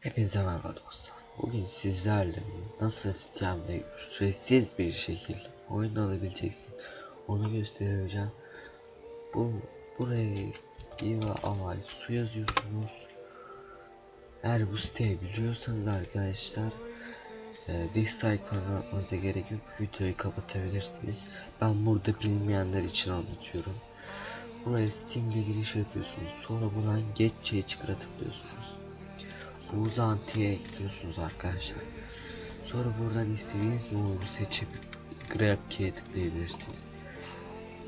Hepinize merhaba dostlar. Bugün sizlerle nasıl sistemde ücretsiz bir şekilde oyun alabileceksin onu göstereceğim. Bu buraya Viva Avay su yazıyorsunuz. Eğer bu siteyi biliyorsanız arkadaşlar e, dislike falan atmanıza gerek yok. Videoyu kapatabilirsiniz. Ben burada bilmeyenler için anlatıyorum. Buraya Steam'de giriş yapıyorsunuz. Sonra buradan Getçe'ye çıkara tıklıyorsunuz. Uzantıya ekliyorsunuz arkadaşlar. Sonra buradan istediğiniz modu seçip Grab Key'e tıklayabilirsiniz.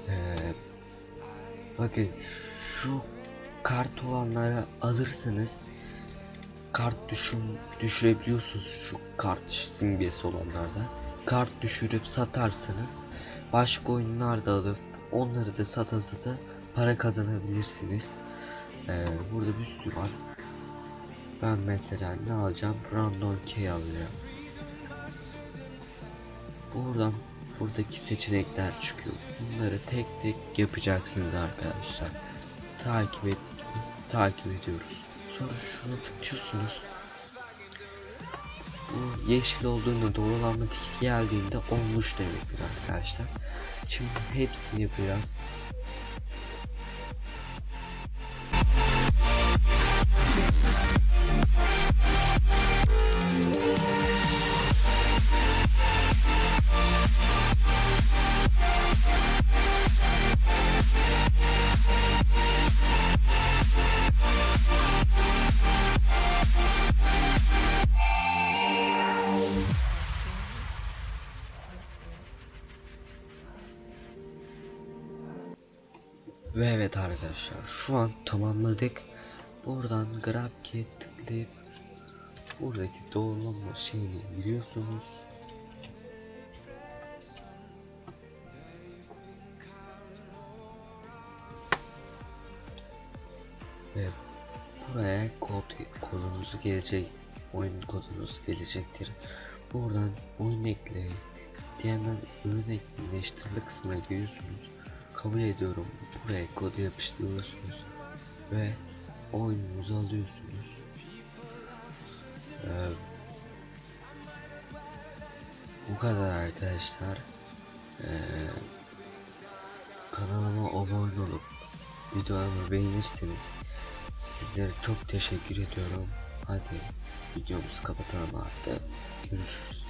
Ee, bakın şu kart olanları alırsanız kart düşün, düşürebiliyorsunuz şu kart simgesi olanlarda. Kart düşürüp satarsanız başka oyunlarda alıp onları da sata sata para kazanabilirsiniz. Ee, burada bir sürü var. Ben mesela ne alacağım? Random key alacağım. Buradan buradaki seçenekler çıkıyor. Bunları tek tek yapacaksınız arkadaşlar. Takip et takip ediyoruz. Sonra şunu tıklıyorsunuz. Bu yeşil olduğunda doğrulanma tiki geldiğinde olmuş demektir arkadaşlar. Şimdi hepsini yapacağız. Ve evet arkadaşlar şu an tamamladık. Buradan grab key tıklayıp buradaki doğrulama şeyini biliyorsunuz. Ve buraya kod kodumuzu gelecek oyun kodumuz gelecektir. Buradan oyun ekle isteyenden ürün etkinleştirme kısmına giriyorsunuz kabul ediyorum. Buraya kodu yapıştırıyorsunuz ve oyununuzu alıyorsunuz. Ee, bu kadar arkadaşlar. Ee, kanalıma abone olup videomu beğenirseniz sizlere çok teşekkür ediyorum. Hadi videomuzu kapatalım artık. Görüşürüz.